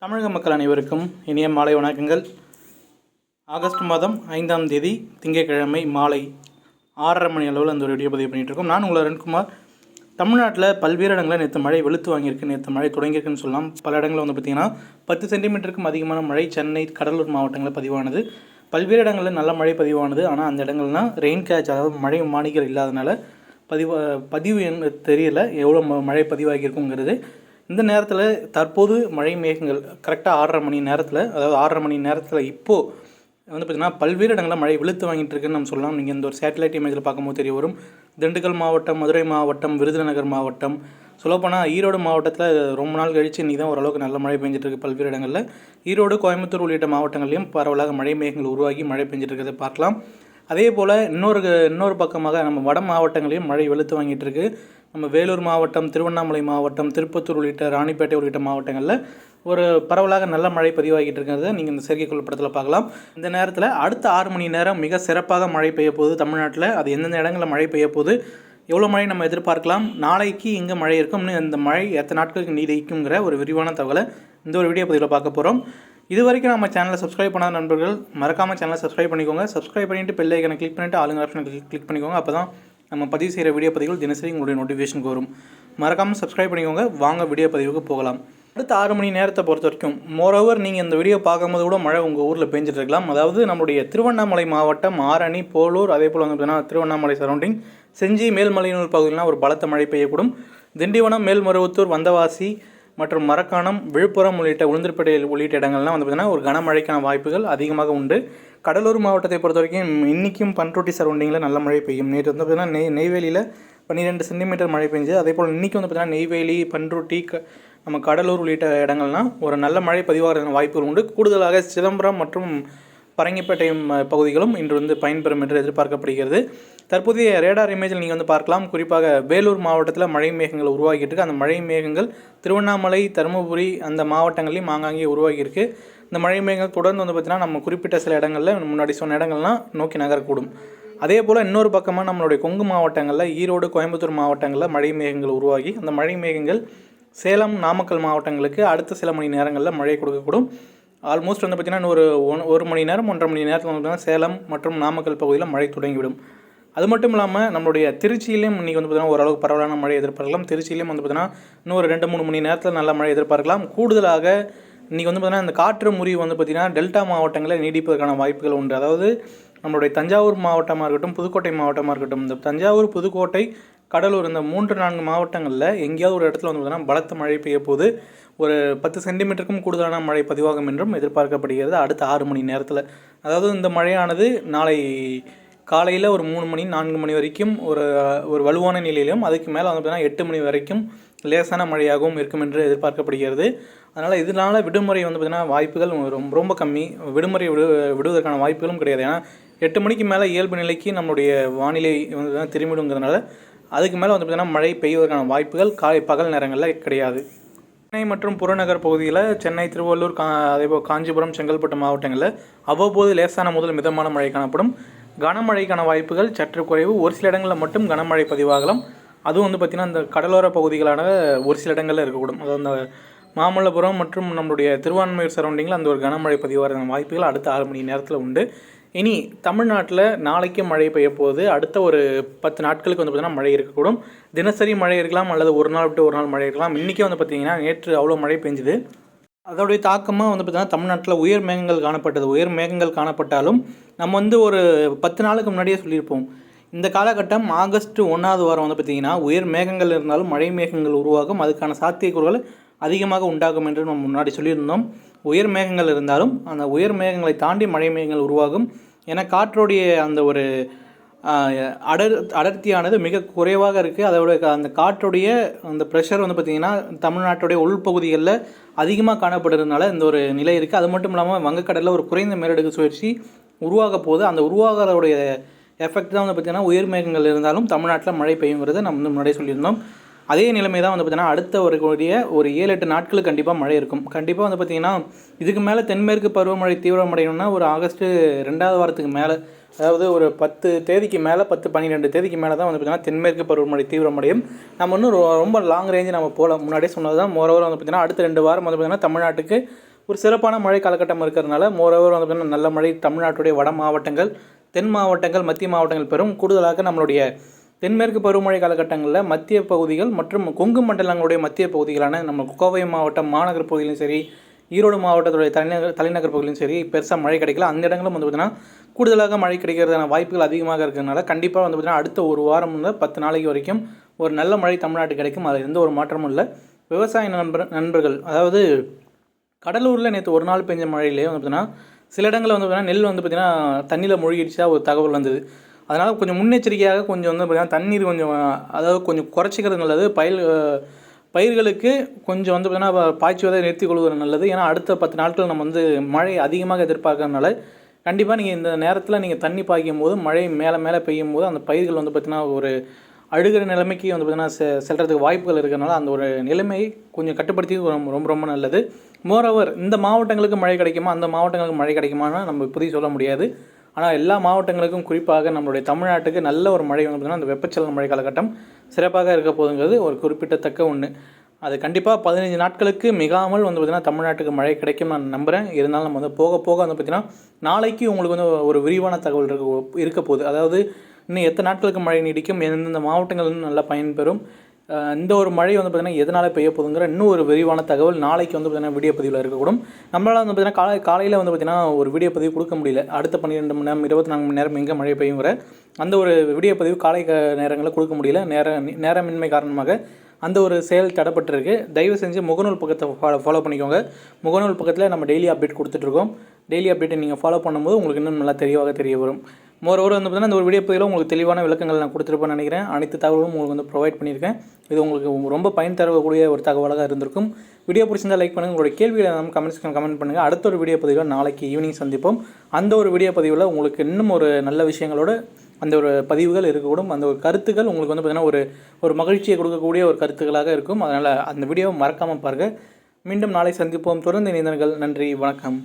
தமிழக மக்கள் அனைவருக்கும் இனிய மாலை வணக்கங்கள். ஆகஸ்ட் மாதம் ஐந்தாம் தேதி திங்கட்கிழமை மாலை ஆறரை மணி அளவில் அந்த ஒரு வீடியோ பதிவு பண்ணிகிட்டு இருக்கோம். நான் உங்கள் அருண்குமார். தமிழ்நாட்டில் பல்வேறு இடங்களில் நேற்று மழை வெளுத்து வாங்கியிருக்கு. நேற்று மழை தொடங்கியிருக்குன்னு சொல்லலாம். பல இடங்களில் வந்து பார்த்திங்கன்னா பத்து சென்டிமீட்டருக்கும் அதிகமான மழை சென்னை கடலூர் மாவட்டங்களில் பதிவானது. பல்வேறு இடங்களில் நல்ல மழை பதிவானது. ஆனால் அந்த இடங்கள்லாம் ரெயின் கேட்ச் அதாவது மழை மானிகள் இல்லாதனால பதிவு பதிவு என்று தெரியல. எவ்வளோ ம- மழை பதிவாகியிருக்குங்கிறது. இந்த நேரத்தில் தற்போது மழை மேகங்கள் கரெக்டாக ஆறரை மணி நேரத்தில் அதாவது ஆறரை மணி நேரத்தில் இப்போது வந்து பார்த்திங்கன்னா பல்வேறு இடங்களில் மழை வெளுத்து வாங்கிட்டு இருக்குன்னு நம்ம சொல்லலாம். நீங்கள் இந்த ஒரு சேட்டலைட் இமேஜில் பார்க்கும்போது தெரிய வரும். திண்டுக்கல் மாவட்டம் மதுரை மாவட்டம் விருதுநகர் மாவட்டம் சொல்லப்போனால் ஈரோடு மாவட்டத்தில் ரொம்ப நாள் கழிச்சு இன்றைக்கி தான் ஓரளவுக்கு நல்ல மழை பெஞ்சிட்ருக்கு பல்வேறு இடங்களில். ஈரோடு கோயம்புத்தூர் உள்ளிட்ட மாவட்டங்களையும் பரவலாக மழை மேகங்கள் உருவாகி மழை பெஞ்சிட்ருக்கிறத பார்க்கலாம். அதே போல் இன்னொரு இன்னொரு பக்கமாக நம்ம வட மாவட்டங்களையும் மழை வெளுத்து வாங்கிட்டு இருக்கு நம்ம வேலூர் மாவட்டம் திருவண்ணாமலை மாவட்டம் திருப்பத்தூர் உள்ளிட்ட ராணிப்பேட்டை உள்ளிட்ட மாவட்டங்களில் ஒரு பரவலாக நல்ல மழை பதிவாகிட்டு இருக்கிறத நீங்கள் இந்த செயற்கைக்கோள் படத்தில் பார்க்கலாம். இந்த நேரத்தில் அடுத்த ஆறு மணி நேரம் மிக சிறப்பாக மழை பெய்ய போகுது தமிழ்நாட்டில் அது எந்தெந்த இடங்களில் மழை பெய்ய போகுது எவ்வளோ மழை நம்ம எதிர்பார்க்கலாம் நாளைக்கு இங்கே மழை இருக்கும் இந்த மழை எத்தனை நாட்களுக்கு நீடிக்குங்கிற ஒரு விரிவான தகவலை இந்த ஒரு வீடியோ பதிவில் பார்க்க போகிறோம் இது வரைக்கும் நம்ம சேனலை சப்ஸ்கிரைப் பண்ணாத நண்பர்கள் மறக்காமல் சேனலை சப்ஸ்கிரைப் பண்ணிக்கோங்க. சப்ஸ்கிரைப் பண்ணிட்டு பெல் ஐக்கனை கிளிக் பண்ணிட்டு ஆளுங்க ஆப்ஷனை கிளிக் பண்ணிக்கோங்க. அப்போ தான் நம்ம பதிவு செய்கிற வீடியோ பதிவுகள் தினசரி உங்களுடைய நோட்டிஃபிகேஷனுக்கு வரும். மறக்காமல் சப்ஸ்கிரைப் பண்ணிக்கோங்க. வாங்க வீடியோ பதிவுக்கு போகலாம். அடுத்த ஆறு மணி நேரத்தை பொறுத்த வரைக்கும் மோரோவர் நீங்கள் இந்த வீடியோ பார்க்கும்போது கூட மழை உங்கள் ஊரில் பெஞ்சிட்டு இருக்கலாம். அதாவது நம்மளுடைய திருவண்ணாமலை மாவட்டம் ஆரணி போலூர் அதே போல் வந்து பார்த்தீங்கன்னா திருவண்ணாமலை சரௌண்டிங் செஞ்சி மேல்மலையனூர் பகுதியிலாம் ஒரு பலத்த மழை பெய்யக்கூடும். திண்டிவனம் மேல்மருவத்தூர் வந்தவாசி மற்றும் மரக்காணம் விழுப்புரம் உள்ளிட்ட உளுந்தூர்பேட்டை உள்ளிட்ட இடங்கள்லாம் வந்து பார்த்திங்கன்னா ஒரு கனமழைக்கான வாய்ப்புகள் அதிகமாக உண்டு. கடலூர் மாவட்டத்தை பொறுத்த வரைக்கும் இன்றைக்கும் பண்ருட்டி சரௌண்டிங்கில் நல்ல மழை பெய்யும். நேற்று வந்து பார்த்திங்கன்னா நெய் நெய்வேலியில் பன்னிரெண்டு சென்டிமீட்டர் மழை பெஞ்சு அதே போல் இன்றைக்கி வந்து பார்த்திங்கன்னா நெய்வேலி பண்ருட்டி க நம்ம கடலூர் உள்ளிட்ட இடங்கள்லாம் ஒரு நல்ல மழை பதிவாகிற வாய்ப்புகள் உண்டு. கூடுதலாக சிதம்பரம் மற்றும் பரங்கிப்பேட்டை பகுதிகளும் இன்று வந்து பயன்பெறும் என்று எதிர்பார்க்கப்படுகிறது. தற்போதைய ரேடார் இமேஜில் நீங்கள் வந்து பார்க்கலாம். குறிப்பாக வேலூர் மாவட்டத்தில் மழை மேகங்கள் உருவாகிட்டு இருக்கு. அந்த மழை மேகங்கள் திருவண்ணாமலை தருமபுரி அந்த மாவட்டங்களையும் ஆங்காங்கே உருவாகியிருக்கு இந்த மழை மேகங்கள் தொடர்ந்து வந்து பார்த்திங்கன்னா நம்ம குறிப்பிட்ட சில இடங்களில் முன்னாடி சொன்ன இடங்கள்லாம் நோக்கி நகரக்கூடும். அதே போல் இன்னொரு பக்கமாக நம்மளுடைய கொங்கு மாவட்டங்களில் ஈரோடு கோயம்புத்தூர் மாவட்டங்களில் மழை மேகங்கள் உருவாகி அந்த மழை மேகங்கள் சேலம் நாமக்கல் மாவட்டங்களுக்கு அடுத்த சில மணி நேரங்களில் மழை கொடுக்கக்கூடும். ஆல்மோஸ்ட் வந்து பார்த்திங்கன்னா ஒரு ஒன் ஒரு மணி நேரம் ஒன்றரை மணி நேரத்தில் வந்து பார்த்தீங்கன்னா சேலம் மற்றும் நாமக்கல் பகுதியில் மழை தொடங்கிவிடும். அது மட்டும் இல்லாமல் நம்மளுடைய திருச்சியிலையும் இன்றைக்கி வந்து பார்த்திங்கன்னா ஓரளவுக்கு பரவலான மழை எதிர்பார்க்கலாம். திருச்சியிலையும் வந்து பார்த்திங்கன்னா இன்னும் ஒரு ரெண்டு மூணு மணி நேரத்தில் நல்ல மழை எதிர்பார்க்கலாம். கூடுதலாக இன்றைக்கி வந்து பார்த்திங்கன்னா இந்த காற்று முறிவு வந்து பார்த்திங்கன்னா டெல்டா மாவட்டங்களில் நீடிப்பதற்கான வாய்ப்புகள் உண்டு. அதாவது நம்மளுடைய தஞ்சாவூர் மாவட்டமாக இருக்கட்டும் புதுக்கோட்டை மாவட்டமாக இருக்கட்டும் இந்த தஞ்சாவூர் புதுக்கோட்டை கடலூர் இந்த மூன்று நான்கு மாவட்டங்களில் எங்கேயாவது ஒரு இடத்துல வந்து பார்த்திங்கன்னா பலத்த மழை பெய்ய போது ஒரு பத்து சென்டிமீட்டருக்கும் கூடுதலான மழை பதிவாகும் என்றும் எதிர்பார்க்கப்படுகிறது. அடுத்த ஆறு மணி நேரத்தில். அதாவது இந்த மழையானது நாளை காலையில் ஒரு மூணு மணி நான்கு மணி வரைக்கும் ஒரு ஒரு வலுவான நிலையிலும் அதுக்கு மேலே வந்து பார்த்திங்கன்னா எட்டு மணி வரைக்கும் லேசான மழையாகவும் இருக்கும் என்று எதிர்பார்க்கப்படுகிறது. அதனால் இதனால் விடுமுறை வந்து பார்த்திங்கன்னா வாய்ப்புகள் ரொம்ப ரொம்ப கம்மி. விடுமுறை விடு விடுவதற்கான வாய்ப்புகளும் கிடையாது. ஏன்னா எட்டு மணிக்கு மேலே இயல்பு நிலைக்கு நம்மளுடைய வானிலை வந்து திரும்பிடுங்கிறதுனால அதுக்கு மேலே வந்து பார்த்திங்கன்னா மழை பெய்வதற்கான வாய்ப்புகள் காலை பகல் நேரங்களில் கிடையாது. சென்னை மற்றும் புறநகர் பகுதியில் சென்னை திருவள்ளூர் கா அதேபோல் காஞ்சிபுரம் செங்கல்பட்டு மாவட்டங்களில் அவ்வப்போது லேசான முதல் மிதமான மழை காணப்படும். கனமழைக்கான வாய்ப்புகள் சற்று குறைவு. ஒரு சில இடங்களில் மட்டும் கனமழை பதிவாகலாம். அதுவும் வந்து பார்த்திங்கன்னா இந்த கடலோர பகுதிகளான ஒரு சில இடங்களில் இருக்கக்கூடும். அதாவது அந்த மாமல்லபுரம் மற்றும் நம்மளுடைய திருவான்மையூர் சரௌண்டிங்கில் அந்த ஒரு கனமழை பதிவாகிற வாய்ப்புகள் அடுத்த ஆறு மணி நேரத்தில் உண்டு. இனி தமிழ்நாட்டில் நாளைக்கு மழை பெய்ய போகுது. அடுத்த ஒரு பத்து நாட்களுக்கு வந்து பார்த்திங்கன்னா மழை இருக்கக்கூடும். தினசரி மழை இருக்கலாம் அல்லது ஒரு நாள் விட்டு ஒரு நாள் மழை இருக்கலாம். இன்றைக்கி வந்து பார்த்திங்கன்னா நேற்று அவ்வளோ மழை பெஞ்சுது. அதோடைய தாக்கமாக வந்து பார்த்திங்கன்னா தமிழ்நாட்டில் உயர் மேகங்கள் காணப்பட்டது. உயர் மேகங்கள் காணப்பட்டாலும் நம்ம வந்து ஒரு பத்து நாளுக்கு முன்னாடியே சொல்லியிருப்போம். இந்த காலகட்டம் ஆகஸ்ட் ஒன்றாவது வாரம் வந்து பார்த்திங்கன்னா உயர் மேகங்கள் இருந்தாலும் மழை மேகங்கள் உருவாகும். அதுக்கான சாத்தியக்கூறுகள் அதிகமாக உண்டாகும் என்று நம்ம முன்னாடி சொல்லியிருந்தோம். உயர் மேகங்கள் இருந்தாலும் அந்த உயர் மேகங்களை தாண்டி மழை மேகங்கள் உருவாகும் ஏன்னா காற்றுடைய அந்த ஒரு அடர் அடர்த்தியானது மிக குறைவாக இருக்குது அதோட அந்த காற்றுடைய அந்த ப்ரெஷர் வந்து பார்த்திங்கன்னா தமிழ்நாட்டுடைய உள்பகுதிகளில் அதிகமாக காணப்படுறதுனால இந்த ஒரு நிலை இருக்குது அது மட்டும் இல்லாமல் வங்கக்கடலில் ஒரு குறைந்த மேலடுக்கு சுழற்சி உருவாக போகுது. அந்த உருவாகிறதுடைய எஃபெக்ட் தான் வந்து பார்த்திங்கன்னா உயர் மேகங்கள் இருந்தாலும் தமிழ்நாட்டில் மழை பெய்யுங்கிறத நம்ம வந்து முன்னாடியே சொல்லியிருந்தோம். அதே நிலைமை தான் வந்து பார்த்திங்கன்னா அடுத்த ஒரு கூடிய ஒரு ஏழு எட்டு நாட்களுக்கு கண்டிப்பாக மழை இருக்கும். கண்டிப்பாக வந்து பார்த்திங்கன்னா இதுக்கு மேலே தென்மேற்கு பருவமழை தீவிரமடையணும்னா ஒரு ஆகஸ்ட்டு ரெண்டாவது வாரத்துக்கு மேலே அதாவது ஒரு பத்து தேதிக்கு மேலே பத்து பன்னிரெண்டு தேதிக்கு மேலே தான் வந்து பார்த்திங்கன்னா தென்மேற்கு பருவமழை தீவிரமடையும். நம்ம இன்னும் ரொ- ரொம்ப லாங் ரேஞ்சு நம்ம போகலாம் முன்னாடியே சொன்னது தான். மோரோவர் வந்து பார்த்திங்கன்னா அடுத்த ரெண்டு வாரம் வந்து பார்த்திங்கன்னா தமிழ்நாட்டுக்கு ஒரு சிறப்பான மழை காலகட்டம் இருக்கிறதுனால மோரோவர் வந்து பார்த்திங்கன்னா நல்ல மழை தமிழ்நாட்டுடைய வட மாவட்டங்கள் தென் மாவட்டங்கள் மத்திய மாவட்டங்கள் பெறும் கூடுதலாக நம்மளுடைய தென்மேற்கு பருவமழை காலகட்டங்களில் மத்திய பகுதிகள் மற்றும் கொங்கு மண்டலங்களுடைய மத்திய பகுதிகளான நம்ம கோவை மாவட்டம் மாநகர் பகுதியிலும் சரி ஈரோடு மாவட்டத்துடைய தலைநகர் தலைநகர் பகுதியிலும் சரி பெருசாக மழை கிடைக்கல. அந்த இடங்களும் வந்து பார்த்திங்கன்னா கூடுதலாக மழை கிடைக்கிறதான வாய்ப்புகள் அதிகமாக இருக்கிறதுனால கண்டிப்பாக வந்து பார்த்திங்கன்னா அடுத்த ஒரு வாரம் வந்து பத்து நாளைக்கு வரைக்கும் ஒரு நல்ல மழை தமிழ்நாட்டுக்கு கிடைக்கும். அதில் எந்த ஒரு மாற்றமும் இல்லை. விவசாய நண்பர் நண்பர்கள் அதாவது கடலூரில் நேற்று ஒரு நாள் பெஞ்ச மழையிலே வந்து பார்த்தீங்கன்னா சில இடங்களில் வந்து பார்த்தீங்கன்னா நெல் வந்து பார்த்திங்கன்னா தண்ணியில் மூழ்கிடுச்சா ஒரு தகவல் வந்தது. அதனால் கொஞ்சம் முன்னெச்சரிக்கையாக கொஞ்சம் வந்து பார்த்திங்கன்னா தண்ணீர் கொஞ்சம் அதாவது கொஞ்சம் குறைச்சிக்கிறது நல்லது. பயில் பயிர்களுக்கு கொஞ்சம் வந்து பார்த்திங்கன்னா பாய்ச்சுவதை நிறுத்திக் கொள்வது நல்லது. ஏன்னா அடுத்த பத்து நாட்கள் நம்ம வந்து மழை அதிகமாக எதிர்பார்க்கறதுனால கண்டிப்பாக நீங்கள் இந்த நேரத்தில் நீங்கள் தண்ணி பாய்க்கும் போது மழை மேலே மேலே பெய்யும் போது அந்த பயிர்கள் வந்து பார்த்திங்கன்னா ஒரு அழுகிற நிலைமைக்கு வந்து பார்த்திங்கன்னா செ செல்கிறதுக்கு வாய்ப்புகள் இருக்கிறனால அந்த ஒரு நிலைமையை கொஞ்சம் கட்டுப்படுத்தி ரொம்ப ரொம்ப ரொம்ப நல்லது. மோரோவர் இந்த மாவட்டங்களுக்கு மழை கிடைக்குமா? அந்த மாவட்டங்களுக்கு மழை கிடைக்குமான்னு நம்ம இப்போதைக்கு சொல்ல முடியாது. ஆனால் எல்லா மாவட்டங்களுக்கும் குறிப்பாக நம்மளுடைய தமிழ்நாட்டுக்கு நல்ல ஒரு மழை வந்து பார்த்திங்கன்னா அந்த வெப்பச்சலன மழை காலகட்டம் சிறப்பாக இருக்க போதுங்கிறது ஒரு குறிப்பிட்டத்தக்க ஒன்று அது கண்டிப்பாக பதினைஞ்சு நாட்களுக்கு மிகாமல் வந்து பார்த்திங்கன்னா தமிழ்நாட்டுக்கு மழை கிடைக்கும் நான் நம்புகிறேன் இருந்தாலும் நம்ம வந்து போக போக வந்து பார்த்திங்கன்னா நாளைக்கு உங்களுக்கு வந்து ஒரு விரிவான தகவல் இருக்க இருக்க போகுது. அதாவது இன்னும் எத்தனை நாட்களுக்கு மழை நீடிக்கும் எந்தெந்த மாவட்டங்கள் நல்லா பயன்பெறும் இந்த ஒரு மழை வந்து பார்த்திங்கன்னா எதனால் பெய்ய போகுதுங்கிற இன்னும் ஒரு விரிவான தகவல் நாளைக்கு வந்து பார்த்திங்கன்னா வீடியோ பதிவில் இருக்கக்கூடும். நம்மளால் வந்து பார்த்திங்கன்னா காலை காலையில் வந்து பார்த்திங்கன்னா ஒரு வீடியோ பதிவு கொடுக்க முடியல. அடுத்த பன்னிரெண்டு மணி நேரம் இருபத்தி நான்கு மணி நேரம் எங்கே மழை பெய்யுங்கிற அந்த ஒரு வீடியோ பதிவு காலை நேரங்களில் கொடுக்க முடியல. நேர நேரமின்மை காரணமாக அந்த ஒரு செயல் தடப்பட்டிருக்கு. தயவு செஞ்சு முகநூல் பக்கத்தை ஃபாலோ ஃபாலோ பண்ணிக்கோங்க. முகநூல் பக்கத்தில் நம்ம டெய்லி அப்டேட் கொடுத்துட்ருக்கோம். டெய்லி அப்டேட்டை நீங்கள் ஃபாலோ பண்ணும்போது உங்களுக்கு இன்னும் நல்லா தெளிவாக தெரிய வரும். மோர் ஓவர் வந்து பார்த்தீங்கன்னா இந்த ஒரு வீடியோ பதிவில் உங்களுக்கு தெளிவான விளக்கங்கள் நான் கொடுத்துருப்பேன்னு நினைக்கிறேன். அனைத்து தகவலும் உங்களுக்கு வந்து ப்ரொவைட் பண்ணியிருக்கேன். இது உங்களுக்கு ரொம்ப பயன் தரக்கூடிய ஒரு தகவலாக இருந்திருக்கும். வீடியோ பிடிச்சிருந்தால் லைக் பண்ணுங்கள் உங்களுடைய கேள்விகளை நம்ம கமெண்ட்ஸ் கமெண்ட் பண்ணுங்கள் அடுத்த ஒரு வீடியோ பதிவில் நாளைக்கு ஈவினிங் சந்திப்போம். அந்த ஒரு வீடியோ பதிவில் உங்களுக்கு இன்னும் ஒரு நல்ல விஷயங்களோட அந்த ஒரு பதிவுகள் இருக்கக்கூடும். அந்த ஒரு கருத்துக்கள் உங்களுக்கு வந்து பார்த்திங்கன்னா ஒரு ஒரு மகிழ்ச்சியை கொடுக்கக்கூடிய ஒரு கருத்துக்களாக இருக்கும். அதனால் அந்த வீடியோவை மறக்காமல் பாருங்கள் மீண்டும் நாளை சந்திப்போம். தொடர்ந்து இணைந்தர்கள் நன்றி. வணக்கம்.